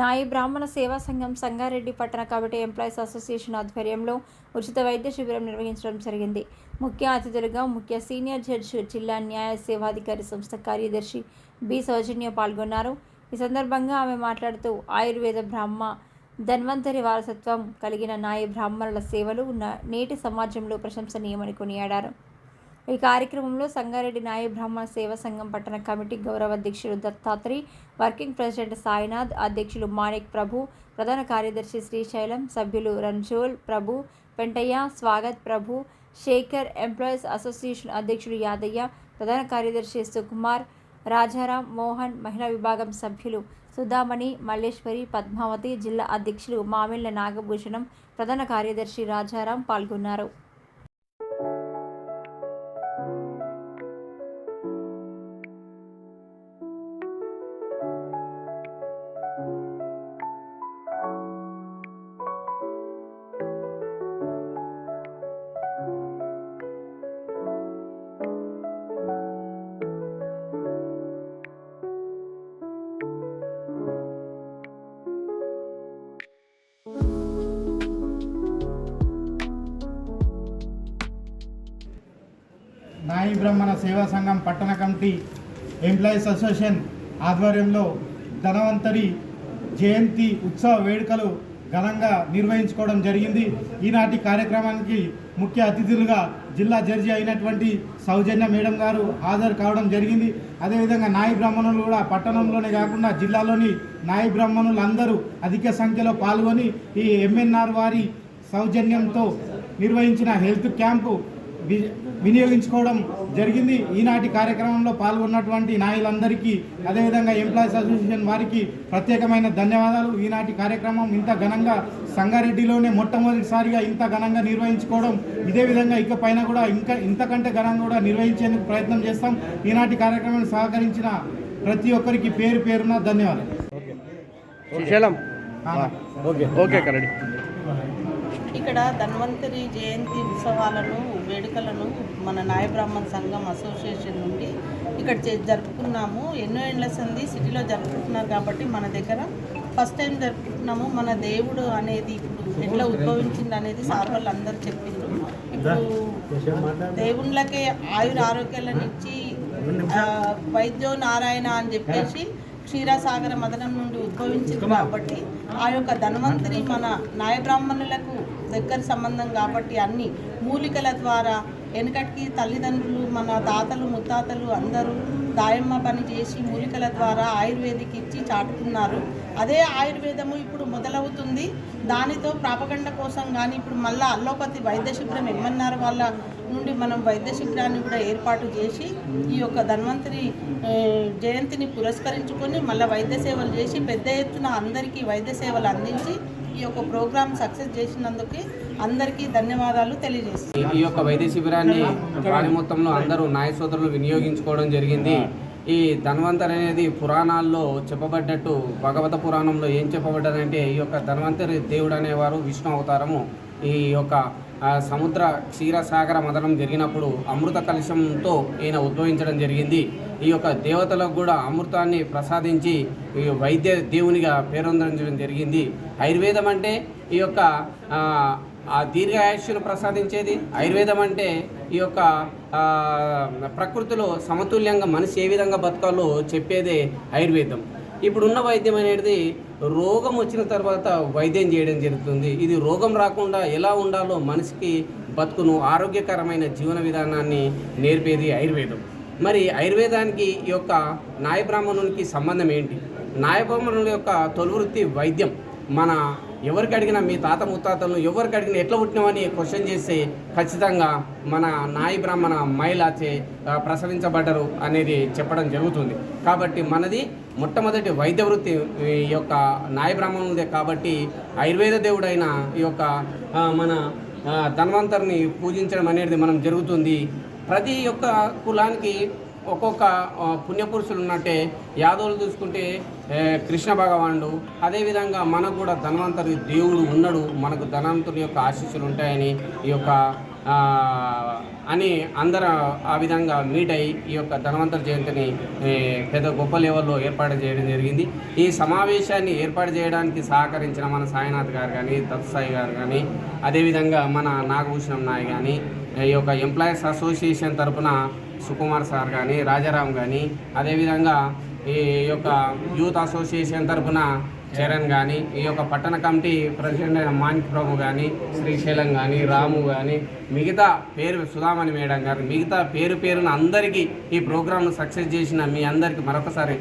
నాయి బ్రాహ్మణ సేవా సంఘం సంగారెడ్డి పట్టణ కమిటీ ఎంప్లాయీస్ అసోసియేషన్ ఆధ్వర్యంలో ఉచిత వైద్య శిబిరం నిర్వహించడం జరిగింది. ముఖ్య అతిథులుగా ముఖ్య సీనియర్ జడ్జి జిల్లా న్యాయ సేవాధికారి సంస్థ కార్యదర్శి బి. సౌజన్య పాల్గొన్నారు. ఈ సందర్భంగా ఆమె మాట్లాడుతూ ఆయుర్వేద బ్రాహ్మ ధన్వంతరి వారసత్వం కలిగిన నాయ బ్రాహ్మణుల సేవలు ఉన్న నేటి సమాజంలో ప్రశంసనీయమని కొనియాడారు. ఈ కార్యక్రమంలో సంగారెడ్డి నాయ బ్రాహ్మణ సేవా సంఘం పట్టణ కమిటీ గౌరవ అధ్యక్షులు దత్తాత్రి వర్కింగ్ ప్రెసిడెంట్ సాయినాథ్ అధ్యక్షులు మాణిక్ ప్రభు ప్రధాన కార్యదర్శి శ్రీశైలం సభ్యులు రంజోల్ ప్రభు పెంటయ్య స్వాగత్ ప్రభు శేఖర్ ఎంప్లాయీస్ అసోసియేషన్ అధ్యక్షులు యాదయ్య ప్రధాన కార్యదర్శి సుకుమార్ రాజారాం మోహన్ మహిళా విభాగం సభ్యులు సుధామణి మల్లేశ్వరి పద్మావతి జిల్లా అధ్యక్షులు మామిళ్ళ నాగభూషణం ప్రధాన కార్యదర్శి రాజారాం పాల్గొన్నారు. నాయి బ్రహ్మణ సేవా సంఘం పట్టణ కమిటీ ఎంప్లాయీస్ అసోసియేషన్ ఆధ్వర్యంలో ధనవంతరి జయంతి ఉత్సవ వేడుకలు ఘనంగా నిర్వహించుకోవడం జరిగింది. ఈనాటి కార్యక్రమానికి ముఖ్య అతిథులుగా జిల్లా జడ్జి అయినటువంటి సౌజన్య మేడం గారు హాజరు కావడం జరిగింది. అదేవిధంగా నాయి బ్రాహ్మణులు కూడా పట్టణంలోనే కాకుండా జిల్లాలోని నాయి బ్రాహ్మణులందరూ అధిక సంఖ్యలో పాల్గొని ఈ ఎంఎన్ఆర్ వారి సౌజన్యంతో నిర్వహించిన హెల్త్ క్యాంపు వినియోగించుకోవడం జరిగింది. ఈనాటి కార్యక్రమంలో పాల్గొన్నటువంటి నాయకులందరికీ అదేవిధంగా ఎంప్లాయీస్ అసోసియేషన్ వారికి ప్రత్యేకమైన ధన్యవాదాలు. ఈనాటి కార్యక్రమం ఇంత ఘనంగా సంగారెడ్డిలోనే మొట్టమొదటిసారిగా ఇంత ఘనంగా నిర్వహించుకోవడం ఇదే విధంగా ఇక పైన కూడా ఇంకా ఇంతకంటే ఘనంగా కూడా నిర్వహించేందుకు ప్రయత్నం చేస్తాం. ఈనాటి కార్యక్రమాన్ని సహకరించిన ప్రతి ఒక్కరికి పేరు పేరున ధన్యవాదాలు. ఓకే. ఓకే. ఇక్కడ ధన్వంతరి జయంతి ఉత్సవాలను వేడుకలను మన నాయ బ్రాహ్మణ సంఘం అసోసియేషన్ నుండి ఇక్కడ జరుపుకున్నాము. ఎన్నో ఏళ్ళ సంది సిటీలో జరుపుకుంటున్నారు కాబట్టి మన దగ్గర ఫస్ట్ టైం జరుపుకుంటున్నాము. మన దేవుడు అనేది ఇప్పుడు ఎట్లా ఉద్భవించింది అనేది సార్ వాళ్ళు అందరూ చెప్పిండ్రు. ఇప్పుడు దేవుళ్ళకే ఆయుర ఆరోగ్యాలను ఇచ్చి వైద్యో నారాయణ అని చెప్పేసి క్షీరసాగర మదనం నుండి ఉద్భవించింది కాబట్టి ఆ యొక్క ధన్వంతరి మన నాయబ్రాహ్మణులకు దగ్గర సంబంధం కాబట్టి అన్ని మూలికల ద్వారా వెనకటికి తల్లిదండ్రులు మన తాతలు ముత్తాతలు అందరూ దాయమ్మ పని చేసి మూలికల ద్వారా ఆయుర్వేదిక్ ఇచ్చి చాటుకున్నారు అదే ఆయుర్వేదము ఇప్పుడు మొదలవుతుంది. దానితో ప్రాపగండ కోసం కానీ ఇప్పుడు మళ్ళీ అల్లోపతి వైద్య శిబిరం ఎమ్మెన్ఆర్ వాళ్ళ నుండి మనం వైద్య శిబిరాన్ని కూడా ఏర్పాటు చేసి ఈ యొక్క ధన్వంతరి జయంతిని పురస్కరించుకొని మళ్ళీ వైద్య సేవలు చేసి పెద్ద ఎత్తున అందరికీ వైద్య సేవలు అందించి ఈ యొక్క ప్రోగ్రామ్ సక్సెస్ చేసినందుకు అందరికీ ధన్యవాదాలు తెలియజేస్తున్నాను. ఈ యొక్క వైద్య శిబిరాన్ని వారి మొత్తంలో అందరూ నాయ సోదరులు వినియోగించుకోవడం జరిగింది. ఈ ధన్వంతరి అనేది పురాణాల్లో చెప్పబడ్డట్టు భగవత పురాణంలో ఏం చెప్పబడ్డదంటే ఈ యొక్క ధన్వంతరి దేవుడు అనేవారు విష్ణు అవతారము. ఈ యొక్క సముద్ర క్షీరసాగర మదనం జరిగినప్పుడు అమృత కలశంతో ఈయన ఉద్భవించడం జరిగింది. ఈ యొక్క దేవతలకు కూడా అమృతాన్ని ప్రసాదించి ఈ వైద్య దేవునిగా పేరొందించడం జరిగింది. ఆయుర్వేదం అంటే ఈ యొక్క ఆ, దీర్ఘాయుష్యను ప్రసాదించేది ఆయుర్వేదం అంటే ఈ యొక్క ప్రకృతిలో సమతుల్యంగా మనిషి ఏ విధంగా బతకాలో చెప్పేదే ఆయుర్వేదం. ఇప్పుడున్న వైద్యం అనేది రోగం వచ్చిన తర్వాత వైద్యం చేయడం జరుగుతుంది. ఇది రోగం రాకుండా ఎలా ఉండాలో మనిషికి బతుకును ఆరోగ్యకరమైన జీవన విధానాన్ని నేర్పేది ఆయుర్వేదం. మరి ఆయుర్వేదానికి ఈ యొక్క నాయబ్రాహ్మణునికి సంబంధం ఏంటి? నాయబ్రాహ్మణుల యొక్క తొలివృత్తి వైద్యం. మన ఎవరికి అడిగినా మీ తాత ముత్తాతలను ఎవరికి అడిగినా ఎట్లా పుట్టినామని క్వశ్చన్ చేస్తే ఖచ్చితంగా మన నాయి బ్రాహ్మణ మహిళచే ప్రసవించబడ్డరు అనేది చెప్పడం జరుగుతుంది. కాబట్టి మనది మొట్టమొదటి వైద్య వృత్తి ఈ యొక్క నాయ బ్రాహ్మణులదే కాబట్టి ఆయుర్వేద దేవుడైన ఈ యొక్క మన ధన్వంతరిని పూజించడం అనేది మనం జరుగుతుంది. ప్రతి ఒక్క కులానికి ఒక్కొక్క పుణ్యపురుషులు ఉన్నట్టే యాదవులు చూసుకుంటే కృష్ణ భగవానుడు. అదేవిధంగా మనకు కూడా ధనవంతరి దేవుడు ఉన్నాడు మనకు ధనవంతుడి యొక్క ఆశీస్సులు ఉంటాయని ఈ యొక్క అని అందరూ ఆ విధంగా మీట్ అయ్యి ఈ యొక్క ధనవంతరి జయంతిని పెద్ద గొప్ప లెవెల్లో ఏర్పాటు చేయడం జరిగింది. ఈ సమావేశాన్ని ఏర్పాటు చేయడానికి సహకరించిన మన సాయినాథ్ గారు కానీ దత్సాయి గారు కానీ అదేవిధంగా మన నాగభూషణం నాయ్ కానీ ఈ యొక్క ఎంప్లాయీస్ అసోసియేషన్ తరపున సుకుమార్ సార్ కానీ రాజారాం కానీ అదేవిధంగా ఈ యొక్క యూత్ అసోసియేషన్ తరఫున చరణ్ కానీ ఈ యొక్క పట్టణ కమిటీ ప్రెసిడెంట్ అయిన మాణిక్ ప్రభు కానీ శ్రీశైలం కానీ రాము కానీ మిగతా పేరు సుధామణి మేడం గారు మిగతా పేరు పేరున అందరికీ ఈ ప్రోగ్రాంను సక్సెస్ చేసిన మీ అందరికీ మరొకసారి